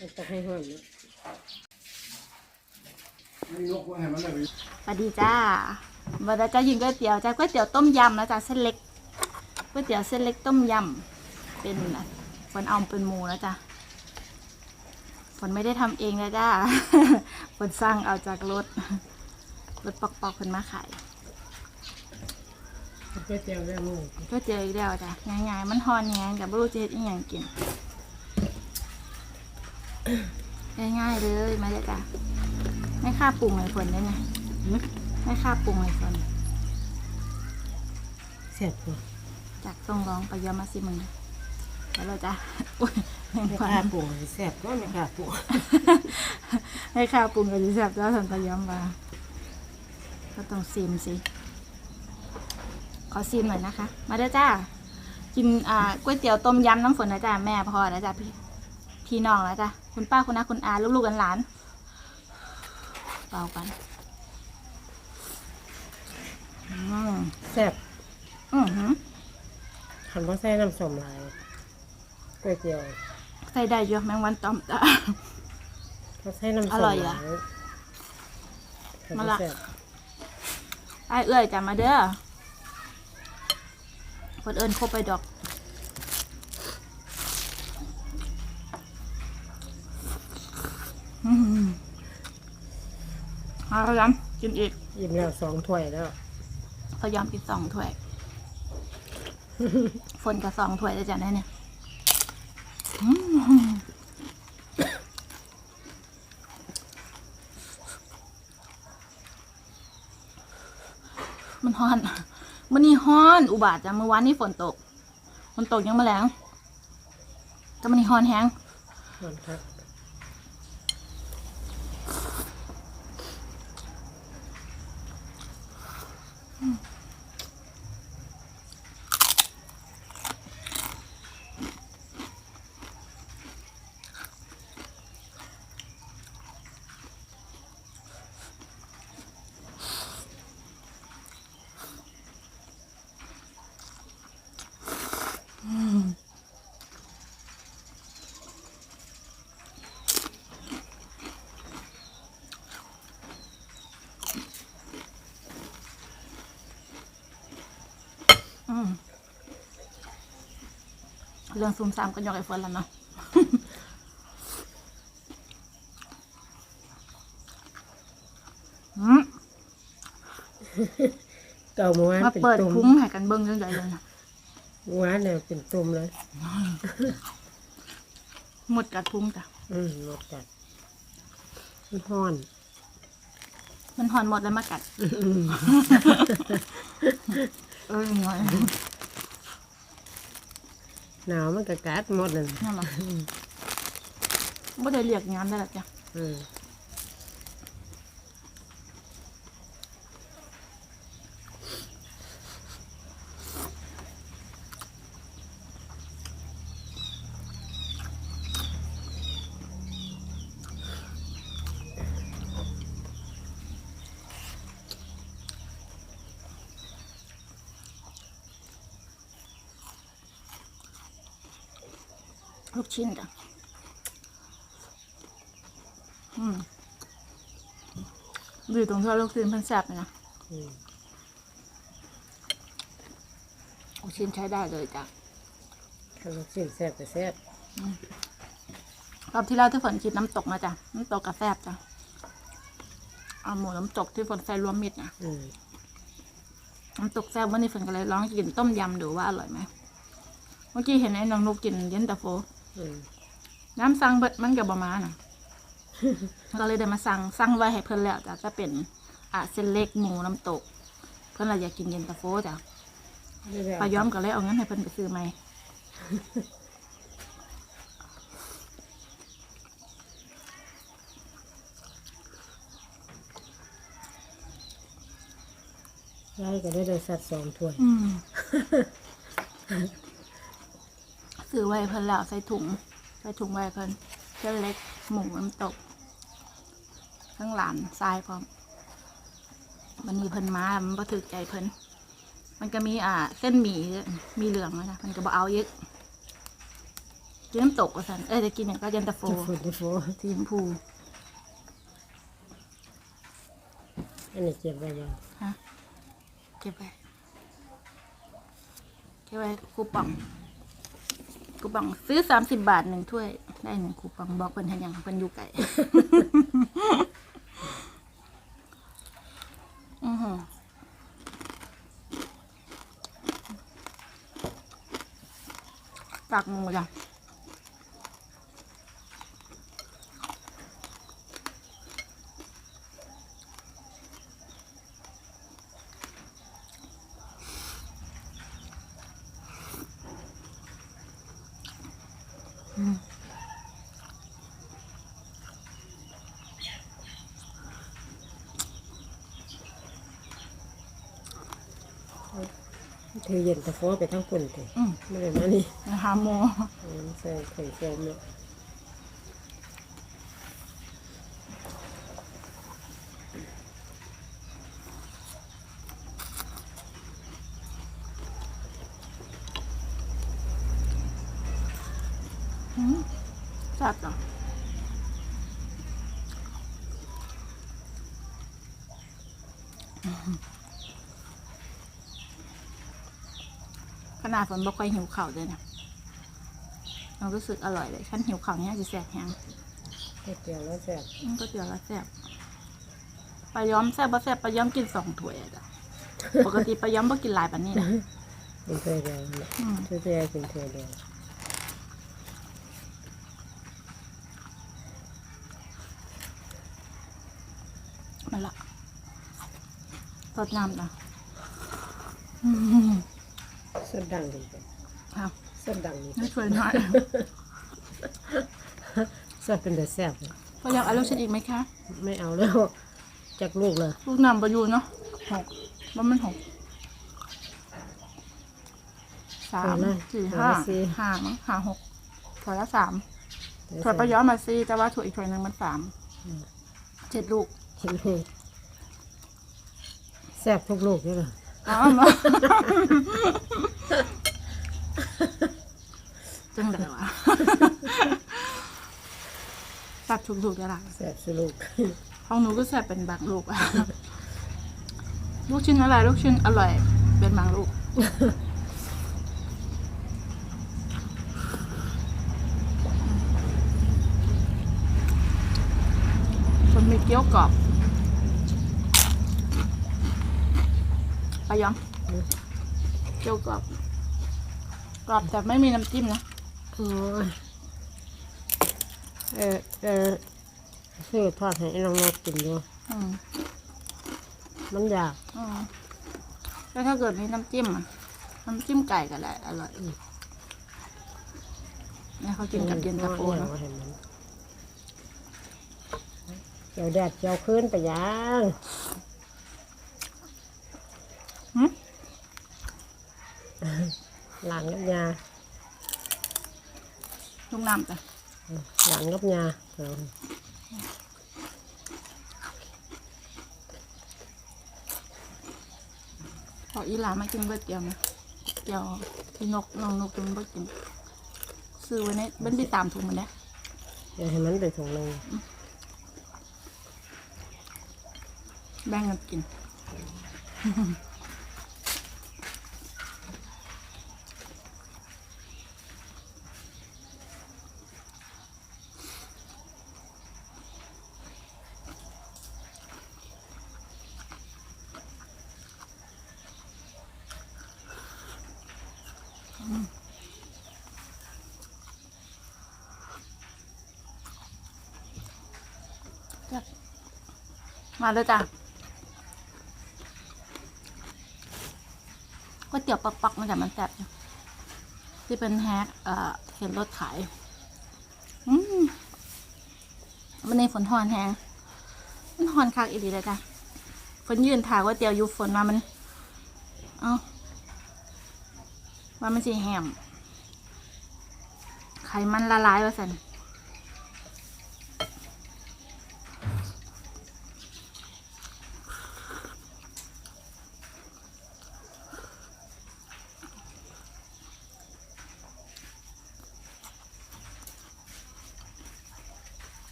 มันต้องให้ห้อนเนาะไม่ยกไว้ให้มันเลยสวัสดีจ้าวันนี้จะยิงก๋วยเตี๋ยวจ้าก๋วยเตี๋ยวต้มยำนะจ้าเส้นเล็กก๋วยเตี๋ยวเส้นเล็กต้มยำเป็นฝนเอาเป็นหมูนะจ้าฝนไม่ได้ทำเองนะจ้าฝนสั่งเอาจากรถรถปอกๆฝนมาขายก๋วยเตี๋ยวแม่หมูก๋วยเตี๋ยวอีกแล้วจ้ะง่ายๆมันฮอนแงงกับไม่รู้จะเฮ็ดอีหยังกิน ง่ายๆเลยมาเลยจ้ะไม่ค่าปรุงเลยฝนได้ไงไม่ค่าปรุงเลยฝนเสียบตัวจากต้องร้องไปย้อมมาสิมึงแล้วเราจะอุ้ยแม่งไม่ควันกล้าปรุงเสียบก็ไม่กล้าปรุงให้ข้าวปรุงกับดิแซบแล้วสันตะย้อมมาก็ต้องซิมสิขอซิมหน่อยนะคะ มาเด้อจ้ากินอ่าก๋วยเตี๋ยวต้มยำน้ำฝนนะจ้าแม่พอนะจ้าพี่พี่น้องนะจ้า คุณป้าคุณน้าคุณอาลูกๆกันหลานเบากันอืมแซ่บอือหือคันว่าใส่น้ำส้มหลายก๋วยเตี๋ยวใส่ได้เยอะแมงวันตอมจ้าเขาใส่น้ำส้มอร่อยหเหรอ ลายคันมาว่าละแซ่บไอ้ายเอื้อยจ้ามาเด้อคนเอิญคบไปดอก อืม เอาพยายามกินอีกยิ้มแล้วสองถ้วยแล้ว พยายามกินสองถ้วย ฝนกับสองถ้วยได้จ้ะเนี่ยอืมมันฮ้อนมันนี่ฮ้อน อุบาทจ้ะเมื่อวานนี่ฝนตก ฝนตกยังมาแรงแต่มันนี่ฮ้อนแฮงมันครับ อืม เรื่องซุ่มซ่ามก็ยกไอ้ฝนแล้วเนาะอืมเก่าเมื่อวานมาเป็นเปิดตุ่มพุ้งให้กันเบิ้งจังใหญ่เลยนะเมื่อวานเนี่ยเป็นตุ่มเลย หมดกัดพุ้งจ้ะอืมรสจัดมันฮ้อนมันหอนหมดแล้วมากัดอืมเอ้ยน้อย หนาวมันก็กัดหมดเลยนั่นหรอไม่ได้เรียกงานได้หรอกจ้ะอืม ลูกชิ้นจ้ะอืมดูตรงที่ว่าลูกชิ้นเพันแซ่บเลยนะ อืมลูกชิ้นใช้ได้เลยจ้ะ ถ้าลูกชิ้นแซ่บก็แซ่บรอบที่แล้วที่ฝนกินน้ำตกนะจ๊ะ น้ำตกกระแซบจ้ะเอาหมูน้ำตกที่ฝนใส่รวมมิตรนะอืมน้ำตกแซ่บวันนี้ฝนก็เลยลองกินต้มยำดูว่าอร่อยไหมเมื่อกี้เห็นไอ้น้องนุกกินเย็นตาโฟ อืมน้ำสั่งเบิดมันกับบะมาน่ะก็เลยได้มาสั่งสั่งไว้ให้เพื่อนแล้วจ้ะจะเป็นอะเส้นเล็กหมูน้ำตก เพื่อนเราอยากกินเย็นตาโฟจ้ะไม่ได้ปลาย้อมก็เลยเอางั้นให้เพื่อนไปซื้อใหม่ยายก็ได้ได้สัตว์สองถ้วยอืม ซื้อไว้เพิ่นแล้วใส่ถุง ใส่ถุงไว้เพิ่นเส้นเล็กหมูน้ำตก ข้างหลานทรายพร้อมวันนี้เพิ่นมามันบ่ถึกใจเพิ่นมันก็มีอ่า เส้นหมี่มีเหลืองนะเพิ่นก็บ่เอาเยอะกินน้ำตกว่าสันเอ้ยจะกินอย่างก็เย็นตาโฟจะฝุ่นจะโฟสีชมพูอันนี้เจ็บไปยังฮะเก็บไว้เก็บไว้คูปอง คูปองซื้อสามสิบบาทหนึ่งถ้วย ได้หนึ่งคูปองบอกเป็นทันยังเป็นยูไก่อือหือตักหมูจ้ะ ถือเย็นตะโฟไปทั้งคนเลยอืมไม่ได้มานี่นะคะหมูเอาน้ำใส่ไข่โฟมเนาะแซ่บจ้ะ นาดฝนบ่ค่อยหิวข่าวเลยนะเรารู้สึกอร่อยเลยฉันหิวข่าวเนี่ยจะแสบแฮงเผ็ดเดียวแล้วแซ่บอืมก็เตี๋ยวแล้วแซ่บปลาย้อมแซ่บบ่แซ่บปลาย้อมกินสองถ้วยอะจ้ะปกติปลาย้อมบ่กินหลายปานนี้นะเป็นถ้วยเดียวเนี่ยอืมถ้วยเดียวเป็นถ้วยเดียวมันละสดน้ำนะอืม สดดังดีจ้ะค่ะสดดังดีไม่ช่วยหน่อยสดเป็นแต่แซ่บเลยพออยากเอาลูกชิ้นอีกไหมคะ ไม่เอาแล้วจากลูกเลยลูกน้ำประยูนเนาะหกว่ามันหกสามสี่ห้าห้ามั้งห้าหกถั่วละสามถั่วปลาย้อมมาซี่แต่ว่าถั่วอีกถั่วหนึ่งมันสามเจ็ดลูกเห็นลูกแซ่บทุกลูกนี่เหรอ อ๋อมาจังไดวะตัดถูกๆได้ละแซ่บสุดลูกของหนูก็แซ่บเป็นบางลูกอะลูกชิ้นอะไรลูกชิ้นอร่อย เป็นบางลูกมันมีเกี๊ยวกรอบ ไปยอมเกี๊ยวกรอบ กรอบแต่ไม่มีน้ำจิ้มนะโอ้ยเออเออซื้อทอดให้น้องนกกินดูอืมมันอยากอืมแล้วถ้าเกิดมีน้ำจิ้มอะน้ำจิ้มไก่ก็ได้อร่อยเนี่ยเขากินกับเย็นตาโฟเนาเนาะเห็นมันเจียวแดดเจียวขึ้นไปยัง หึ หลังกับยาลูกน้ำจ้ะหลังกับยาเอาพออีหลามากินก๋วยเตี๋ยวไหมเตี๋ยวที่นกน้องนกกินไม่กินซื้อไว้ในเบันไปตามถุงมันได้เดี๋ยวให้มันไปถุงหนึงแบ่งกันกิน มาเลยจ้ะก๋วยเตี๋ยวปักๆมันแต่มันแซ่บที่เป็นแฮกเอ่อเห็นรถขาย อืมมันในฝนหอนแฮงมันหอนคักอีดีเลยจ้ะฝนยืนถ่ายก๋วยเตี๋ยวยูฝนมามัน เอ้าว่ามันสิแหมไขมันละลายว่าสัน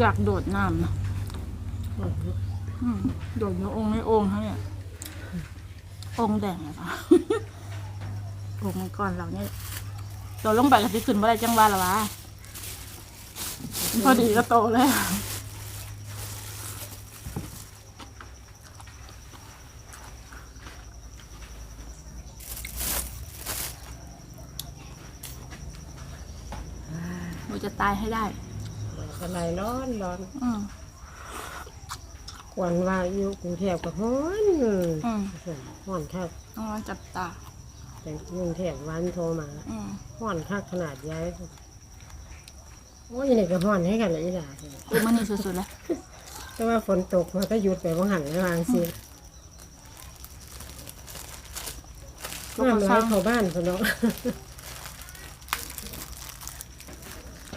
อยากโดดน้ำนะอืมโดดในองค์ในองค์เขาเนี่ย องค์แดงเลยปะ องค์มังกรเราเนี่ยโตลงไปก็สิขึ้นมาได้จังหวะละวะพอดีก็โตเลยหนูจะตายให้ได้ อะไรร้อนร้อนอืมกวนว่าอยู่กรุงเทพก็ฮ้อนอืมฮ้อนคักต้องมาจับตา แต่กรุงเทพวันโทรมาอืมฮ้อนคักขนาดย้ายโอ้ยนี่ก็ฮ้อนให้กันเลยอีหล่ะคือมันนี่สุดๆเลยแต่ว่าฝนตกมันก็หยุดไปว่าหันระวางสิตกกระน้ำไหลซังเข้าบ้านพนเนาะ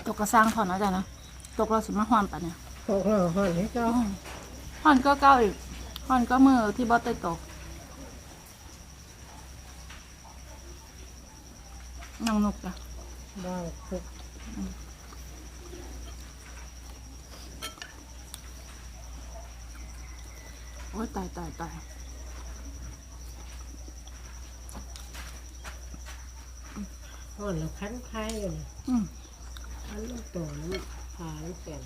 ตกกระซังถอนนะจ๊ะนะ ตกเราสิมาหอนปะเนี่ยตกแล้วฮ้อนให้ก็อืมหอนก็เก้าอีกหอนก็มือที่บอสเตยตกนางนกจ้ะบ้าทุกโอ้ยตายตายตายฮ้อนแล้วคันคายอยู่นี่อืมคันลูกตัวน้ำ ขาลูกแก่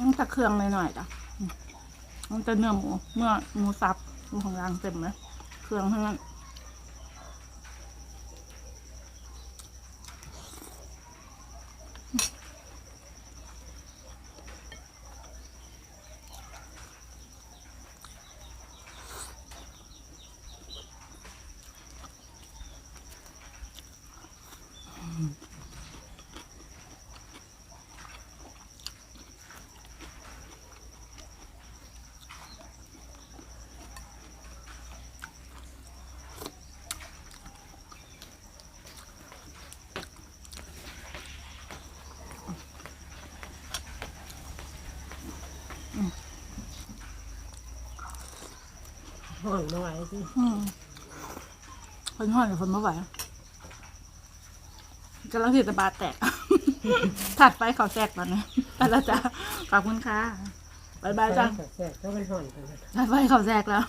ต้องตะเครื่องหน่อยๆจ้ะ มันจะเนื้อหมูเมื่อหมูสับหมูของรางเต็มเลยเครื่องทั้งนั้น ฮ้อนบ่ไหวสิอืมคนห่อนกับคนไม่ไหวกำลังถือตะบาแตก ถัดไปเขาแจกก่อนนะไปแล้วจ้ะขอบคุณค่ะบายบายจ้ะแสบก็มันฮ้อนไปเลยถัดไปเขาแจกแล้ว